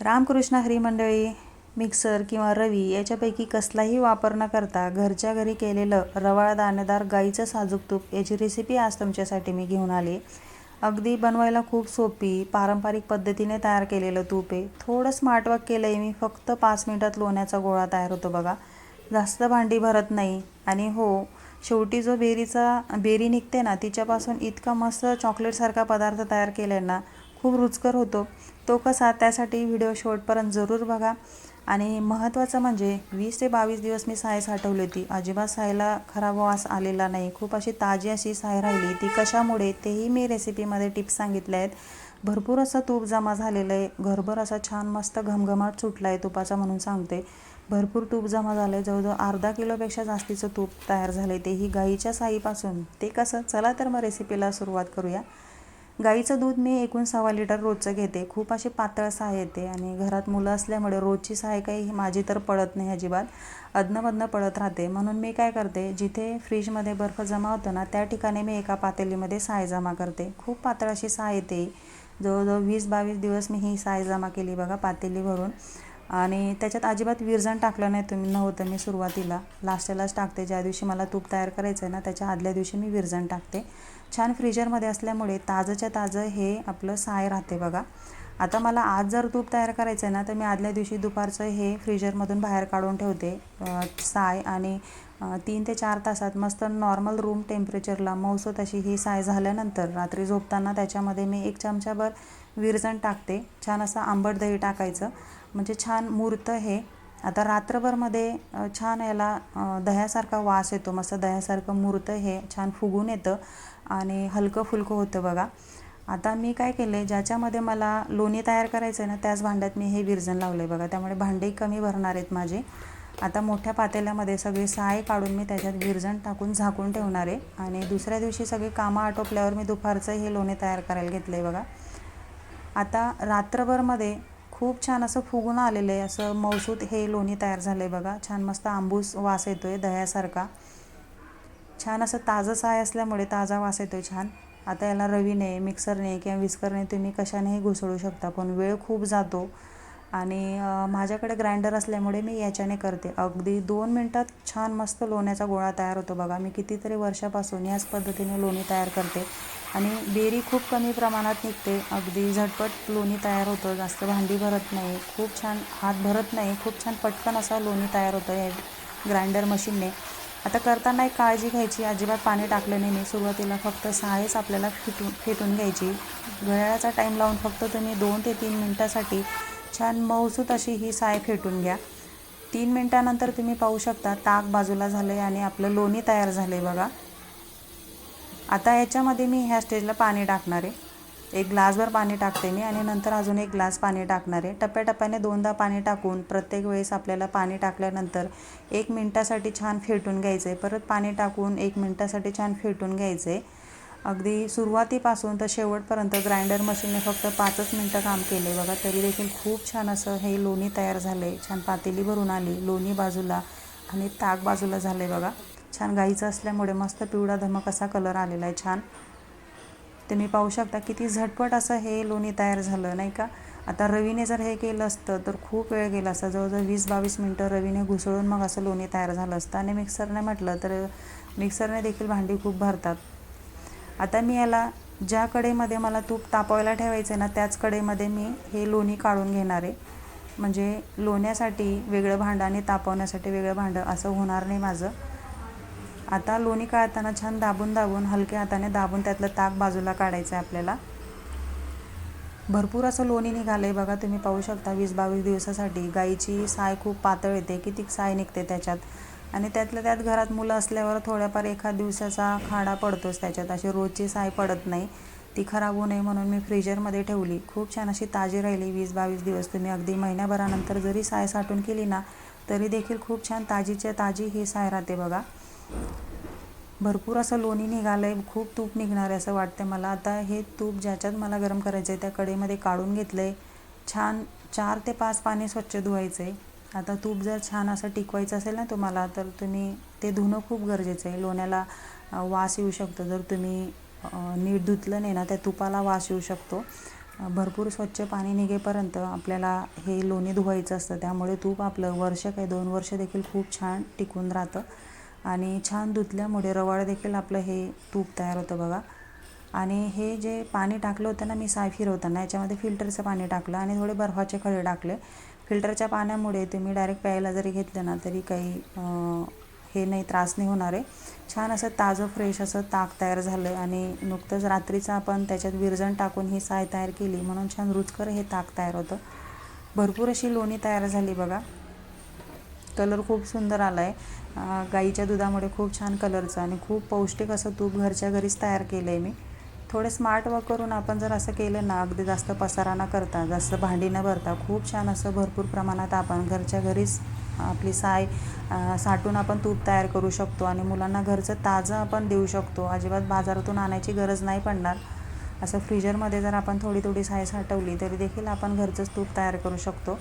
Ramakrishna हरिमंडळी mixer किंवा रवी याच्यापैकी कसलाही वापर न करता घरच्या घरी केलेलं रवाळ दाणेदार गाईचं साजूक तूप याची रेसिपी आज तुमच्यासाठी मी घेऊन आले. अगदी बनवायला खूप सोपी पारंपरिक पद्धतीने तयार केलेलं तूप आहे. थोडं स्मार्ट वर्क केलं आहे मी फक्त पाच मिनटात लोण्याचा गोळा तयार होतो बघा. जास्त भांडी भरत नाही आणि हो शेवटी जो बेरीचा बेरी निघते ना तिच्यापासून इतका मस्त चॉकलेटसारखा पदार्थ तयार केला आहे ना खूप रुचकर होतो. तो कसा त्यासाठी व्हिडिओ शेवटपर्यंत जरूर बघा. आणि महत्त्वाचं म्हणजे वीस ते बावीस दिवस मी साय साठवली होती. अजिबात सायला खराब वास आलेला नाही. खूप अशी ताजी अशी साय राहिली. ती कशामुळे? तेही मी रेसिपीमध्ये टिप्स सांगितल्या आहेत. भरपूर असं तूप जमा झालेलं आहे. घरभर असा छान मस्त घमघमाट सुटला आहे तुपाचा म्हणून सांगते. भरपूर तूप जमा झालं आहे जवळजवळ अर्धा किलोपेक्षा जास्तीचं तूप तयार झालं आहे तेही गाईच्या साईपासून. ते कसं? चला तर मग रेसिपीला सुरुवात करूया. गाईचं दूध मी एकूण सव्वा लिटर रोजचं घेते. खूप अशी पातळ सहा येते आणि घरात मुलं असल्यामुळे रोजची सहा काही माझी तर पडत नाही अजिबात. अदनमधनं पडत राहते. म्हणून मी काय करते जिथे फ्रीजमध्ये बर्फ जमा होतो ना त्या ठिकाणी मी एका पातेलीमध्ये साय जमा करते. खूप पातळ अशी साय येते. जवळजवळ वीस बावीस दिवस मी ही साय जमा केली बघा पातेली भरून. आणि त्याच्यात अजिबात विरजण टाकलं नाही तुम्ही नव्हतं मी सुरुवातीला. लास्टलाच टाकते ज्या दिवशी मला तूप तयार करायचं आहे ना त्याच्या आदल्या दिवशी मी विरजण टाकते. छान फ्रीजरमध्ये असल्यामुळे ताजंच्या ताजं हे आपलं साय राहते बघा. आता मला आज जर तूप तयार करायचं आहे ना तर मी आदल्या दिवशी दुपारचं हे फ्रीजरमधून बाहेर काढून ठेवते साय आणि तीन ते चार तासात मस्त नॉर्मल रूम टेम्परेचरला मौसत अशी ही साय झाल्यानंतर रात्री झोपताना त्याच्यामध्ये मी एक चमचाभर विरजण टाकते. छान असं आंबट दही टाकायचं. म्हणजे छान मूर्त हे. आता रात्रभरमध्ये छान याला दह्यासारखा वास येतो. मस्त दह्यासारखं मूर्त हे छान फुगून येतं आणि हलकं फुलकं होतं बघा. आता मी काय केलं आहे ज्याच्यामध्ये मला लोणी तयार करायचं आहे ना त्याच भांड्यात मी हे विरजण लावलं आहे बघा. त्यामुळे भांडेही कमी भरणार आहेत माझे. आता मोठ्या पातेल्यामध्ये सगळी साय काढून मी त्याच्यात विरजण टाकून झाकून ठेवणार आहे. आणि दुसऱ्या दिवशी सगळी कामं आटोपल्यावर मी दुपारचं हे लोणी तयार करायला घेतलं आहे बघा. आता रात्रभरमध्ये खूप छान असं फुगून आलेलं आहे. असं मौसूत हे लोणी तयार झालं आहे बघा. छान मस्त आंबूस वास येतो आहे दह्यासारखा. छान असं ताजं साय असल्यामुळे ताजा वास येतो आहे छान. आता याला रवीने मिक्सरने किंवा विस्करने तुम्ही कशानेही घुसळू शकता पण वेळ खूप जातो. आणि माझ्याकडे ग्राइंडर असल्यामुळे मी याच्याने करते. अगदी दोन मिनटात छान मस्त लोण्याचा गोळा तयार होतो बघा. मी कितीतरी वर्षापासून याच पद्धतीने लोणी तयार करते. आणि बेरी खूप कमी प्रमाणात निघते. अगदी झटपट लोणी तयार होतं. जास्त भांडी भरत नाही. खूप छान हात भरत नाही. खूप छान पटकन असा लोणी तयार होतं या ग्राइंडर मशीनने आता करताना एक काळजी घ्यायची. अजिबात पाणी टाकलं नाही मी. सुरुवातीला फक्त सहायच आपल्याला फिटून फेटून घ्यायची. घड्याळाचा टाईम लावून फक्त तुम्ही दोन ते तीन मिनटासाठी छान मऊसूत अशी ही साय फेटून घ्या. तीन मिनटानंतर तुम्ही पाहू शकता ताक बाजूला झालं आहे आणि आपलं लोणी तयार झालं आहे बघा. आता याच्यामध्ये मी ह्या स्टेजला पाणी टाकणार आहे. एक ग्लासभर पाणी टाकते मी आणि नंतर अजून एक ग्लास पाणी टाकणार आहे. टप्प्याटप्प्याने दोनदा पाणी टाकून प्रत्येक वेळेस आपल्याला पाणी टाकल्यानंतर एक मिनटासाठी छान फेटून घ्यायचं आहे परत पाणी टाकून एक मिनटासाठी छान फेटून घ्यायचं आहे अगदी सुरुवातीपासून तर शेवटपर्यंत ग्राइंडर मशीनने फक्त पाचच मिनटं काम केले. बघा तरी देखील खूप छान असं हे लोणी तयार झालं. आहे छान पातेली भरून आली लोणी बाजूला आणि ताक बाजूला झालं आहे बघा. छान गाईचं असल्यामुळे मस्त पिवळा धमक असा कलर आलेला आहे. छान. तुम्ही पाहू शकता किती झटपट असं हे लोणी तयार झालं नाही का? आता रवीने जर हे केलं असतं तर खूप वेळ गेला असता. जवळजवळ वीस बावीस मिनटं रवीने घुसळून मग असं लोणी तयार झालं असतं. आणि मिक्सरने म्हटलं तर मिक्सरने देखील भांडी खूप भरतात. आता मी याला ज्या कडेमध्ये मला तूप तापवायला ठेवायचं आहे ना त्याच कडेमध्ये मी हे लोणी काढून घेणार आहे. म्हणजे लोण्यासाठी वेगळं भांडं आणि तापवण्यासाठी वेगळं भांडं असं होणार नाही माझं. आता लोणी काढताना छान दाबून दाबून हलक्या हाताने दाबून त्यातलं ताक बाजूला काढायचं आहे आपल्याला. भरपूर असं लोणी निघालं आहे बघा तुम्ही पाहू शकता वीस बावीस दिवसासाठी. गाईची साय खूप पातळ येते किती साय निघते त्याच्यात? आणि त्यातल्या त्यात घरात मुलं असल्यावर थोड्याफार एखाद दिवसाचा खाडा पडतोच त्याच्यात. अशी रोजची साय पडत नाही. ती खराब होऊ नये म्हणून मी फ्रीजरमध्ये ठेवली. खूप छान अशी ताजी राहिली. वीस बावीस दिवस तुम्ही अगदी महिन्याभरानंतर जरी साय साठून केली ना तरी देखील खूप छान ताजीच्या ताजी ही साय राहते बघा. भरपूर असं लोणी निघालं आहे खूप तूप निघणार आहे असं वाटतं मला. आता हे तूप ज्याच्यात मला गरम करायचं आहे त्या कडेमध्ये काढून घेतलं आहे छान चार ते पाच पाणी स्वच्छ धुवायचं आहे आता तूप जर छान असं टिकवायचं असेल ना तुम्हाला तर तुम्ही ते धुणं खूप गरजेचं आहे. लोण्याला वास येऊ शकतो. जर तुम्ही नीट धुतलं नाही ना त्या तुपाला वास येऊ शकतो. भरपूर स्वच्छ पाणी निघेपर्यंत आपल्याला हे लोणी धुवायचं असतं. त्यामुळे तूप आपलं वर्ष काय दोन वर्ष देखील खूप छान टिकून राहतं. आणि छान धुतल्यामुळे रवाळ देखील आपलं हे तूप तयार होतं बघा. आणि हे जे पाणी टाकलं होतं ना मी साय फिरवताना याच्यामध्ये फिल्टरचं पाणी टाकलं आणि थोडे बर्फाचे खडे टाकले. फिल्टरच्या पाण्यामुळे तुम्ही डायरेक्ट प्यायला जरी घेतलं ना तरी काही हे नाही त्रास नाही होणार आहे. छान असं ताजं फ्रेश असं ताक तयार झालं आणि नुकतंच रात्रीचं आपण त्याच्यात विरजण टाकून ही साय तयार केली म्हणून छान रुचकर हे ताक तयार होतं. भरपूर अशी लोणी तयार झाली बघा. कलर खूप सुंदर आला आहे गाईच्या दुधामुळे खूप छान कलरचं आणि खूप पौष्टिक असं तूप घरच्या घरीच तयार केलं आहे मी. थोडे स्मार्ट वर्क करून आपण जर असं केलं ना अगदी जास्त पसारा न करता जास्त भांडी न भरता खूप छान असं भरपूर प्रमाणात आपण घरच्या घरीच आपली साय साठून आपण तूप तयार करू शकतो आणि मुलांना घरचं ताजं आपण देऊ शकतो. अजिबात बाजारातून आणायची गरज नाही पडणार. असं फ्रीजरमध्ये जर आपण थोडी थोडी साय साठवली तरी देखील आपण घरचंच तूप तयार करू शकतो.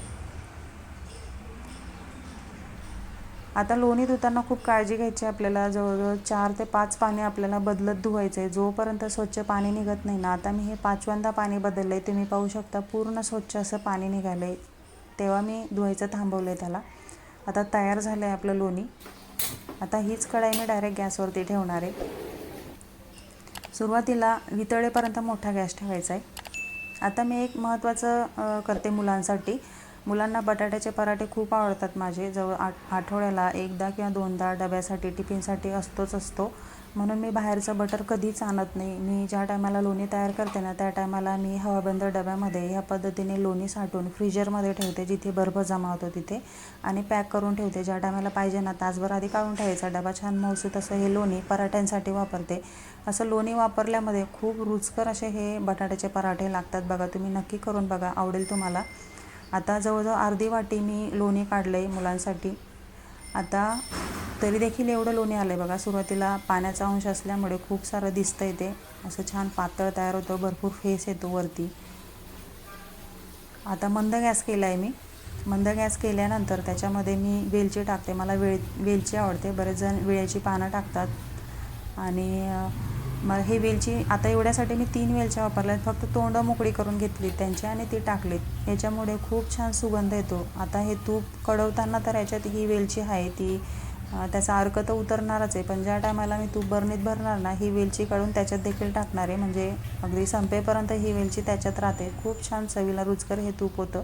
आता लोणी धुताना खूप काळजी घ्यायची आपल्याला. जवळजवळ चार ते पाच पाणी आपल्याला बदलत धुवायचं आहे. जोपर्यंत स्वच्छ पाणी निघत नाही ना आता मी हे पाचव्यांदा पाणी बदललं आहे तुम्ही पाहू शकता पूर्ण स्वच्छ असं पाणी निघालं आहे तेव्हा मी धुवायचं थांबवलं आहे त्याला. आता तयार झालं आहे आपलं लोणी. आता हीच कढाई मी डायरेक्ट गॅसवरती ठेवणार आहे. सुरुवातीला वितळेपर्यंत मोठा गॅस ठेवायचा आहे. आता मी एक महत्त्वाचं करते मुलांसाठी. मुलांना बटाट्याचे पराठे खूप आवडतात माझे. जवळ आठ आठवड्याला एकदा किंवा दोनदा डब्यासाठी टिफिनसाठी असतोच असतो. म्हणून मी बाहेरचं बटर कधीच आणत नाही. मी ज्या टायमाला लोणी तयार करते ना त्या टायमाला मी हवाबंद डब्यामध्ये ह्या पद्धतीने लोणी साठवून फ्रीजरमध्ये ठेवते जिथे बर्फ जमा होतो तिथे. आणि पॅक करून ठेवते. ज्या टायमाला पाहिजे ना तासभर आधी काढून ठेवायचा. डबा छान मौसूत असं हे लोणी पराठ्यांसाठी वापरते. असं लोणी वापरल्यामध्ये खूप रुचकर असे हे बटाट्याचे पराठे लागतात बघा. तुम्ही नक्की करून बघा. आवडेल तुम्हाला. आता जवळजवळ अर्धी वाटी मी लोणी काढलं आहे मुलांसाठी. आता तरी देखील एवढं लोणी आलं आहे बघा सुरुवातीला पाण्याचा अंश असल्यामुळे खूप सारं दिसतं आहे ते. असं छान पातळ तयार होतं भरपूर फेस येतो वरती. आता मंद गॅस केला आहे मी. मंद गॅस केल्यानंतर त्याच्यामध्ये मी वेलची टाकते. मला वेळ वेलची आवडते. बरेच जण वेळेची पानं टाकतात. आणि मग हे वेलची आता एवढ्यासाठी मी तीन वेलच्या वापरल्या फक्त तोंड मोकळी करून घेतली त्यांची आणि ती टाकलीत. याच्यामुळे खूप छान सुगंध येतो. आता हे तूप कडवताना तर याच्यात ही वेलची आहे ती त्याचा अर्क तर उतरणारच आहे पण ज्या टायमाला मी तूप बरणीत भरणार ना ही वेलची काढून त्याच्यात देखील टाकणार आहे. म्हणजे अगदी संपेपर्यंत ही वेलची त्याच्यात राहते. खूप छान चवीला रुचकर हे तूप होतं.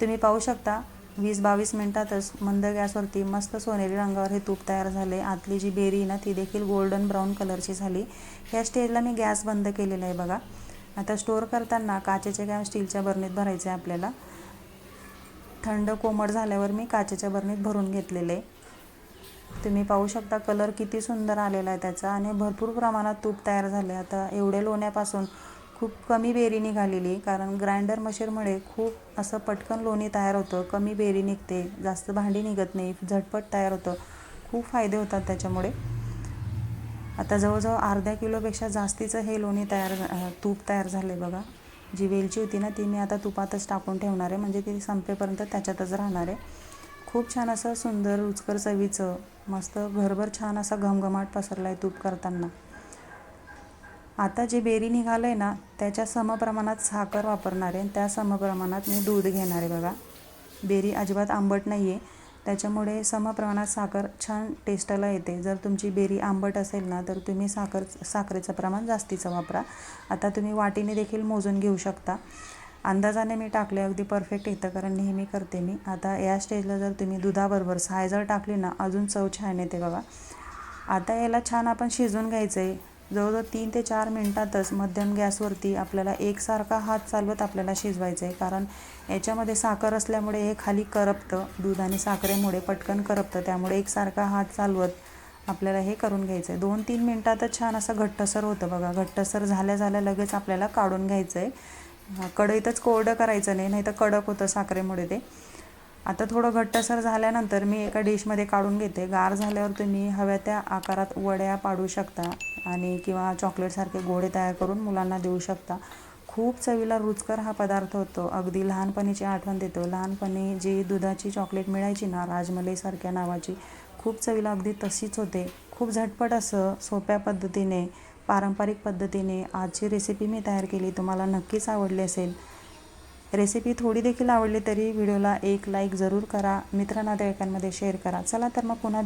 तुम्ही पाहू शकता वीस बावीस मिनटातच मंद गॅसवरती मस्त सोनेरी रंगावर हे तूप तयार झाले. आतली जी बेरी आहे ना ती देखील गोल्डन ब्राऊन कलरची झाली. ह्या स्टेजला मी गॅस बंद केलेला आहे बघा. आता स्टोअर करताना काचेच्या किंवा स्टीलच्या बरणीत भरायचं आहे आपल्याला. थंड कोमट झाल्यावर मी काचेच्या बरणीत भरून घेतलेले. आहे तुम्ही पाहू शकता कलर किती सुंदर आलेला आहे त्याचा. आणि भरपूर प्रमाणात तूप तयार झाले आता एवढे लोण्यापासून खूप कमी बेरी निघालेली कारण ग्राइंडर मशीनमुळे खूप असं पटकन लोणी तयार होतं कमी बेरी निघते जास्त भांडी निघत नाही झटपट तयार होतं. खूप फायदे होतात त्याच्यामुळे. आता जवळजवळ अर्ध्या किलोपेक्षा जास्तीचं हे लोणी तयार तूप तयार झालं बघा. जी वेलची होती ना ती मी आता तुपातच टाकून ठेवणार आहे. म्हणजे ती संपेपर्यंत त्याच्यातच राहणार आहे. खूप छान असं सुंदर रुचकर चवीचं मस्त घरभर छान असा घमघमाट पसरला आहे तूप करताना. आता जे बेरी निघालं आहे ना त्याच्या समप्रमाणात साखर वापरणार आहे आणि त्या समप्रमाणात मी दूध घेणार आहे बघा. बेरी अजिबात आंबट नाही आहे त्याच्यामुळे समप्रमाणात साखर छान टेस्टला येते. जर तुमची बेरी आंबट असेल ना तर तुम्ही साखर साखरेचं प्रमाण जास्तीचं वापरा. आता तुम्ही वाटीने देखील मोजून घेऊ शकता. अंदाजाने मी टाकले अगदी परफेक्ट येतं कारण नेहमी करते मी. आता या स्टेजला जर तुम्ही दुधाबरोबर साय जर टाकली ना अजून चव छान येते बघा. आता याला छान आपण शिजून घ्यायचं आहे जवळजवळ तीन ते चार मिनटातच मध्यम गॅसवरती आपल्याला एकसारखा हात चालवत आपल्याला शिजवायचं आहे कारण याच्यामध्ये साखर असल्यामुळे हे खाली करपतं दूध आणि साखरेमुळे पटकन करपतं. त्यामुळे एकसारखा हात चालवत आपल्याला हे करून घ्यायचं आहे दोन तीन मिनटातच छान असं घट्टसर होतं बघा. घट्टसर झाल्या झाल्या लगेच आपल्याला काढून घ्यायचं आहे कढईतच कोरडं करायचं नाही नाही तर कडक होतं साखरेमुळे ते. आता थोडं घट्टसर झाल्यानंतर मी एका डिशमध्ये काढून घेते. गार झाल्यावर तुम्ही हव्या त्या आकारात वड्या पाडू शकता आणि किंवा चॉकलेटसारखे गोडे तयार करून मुलांना देऊ शकता. खूप चवीला रुचकर हा पदार्थ होतो. अगदी लहानपणीची आठवण देतो. लहानपणी जी दुधाची चॉकलेट मिळायची ना राजमलईसारख्या नावाची खूप चवीला अगदी तशीच होते. खूप झटपट असं सोप्या पद्धतीने पारंपरिक पद्धतीने आजची रेसिपी मी तयार केली. तुम्हाला नक्कीच आवडली असेल. रेसिपी थोडी देखील आवडली तरी व्हिडिओला एक लाईक जरूर करा. मित्र नातेवाईकांमध्ये शेअर करा. चला तर मग पुन्हा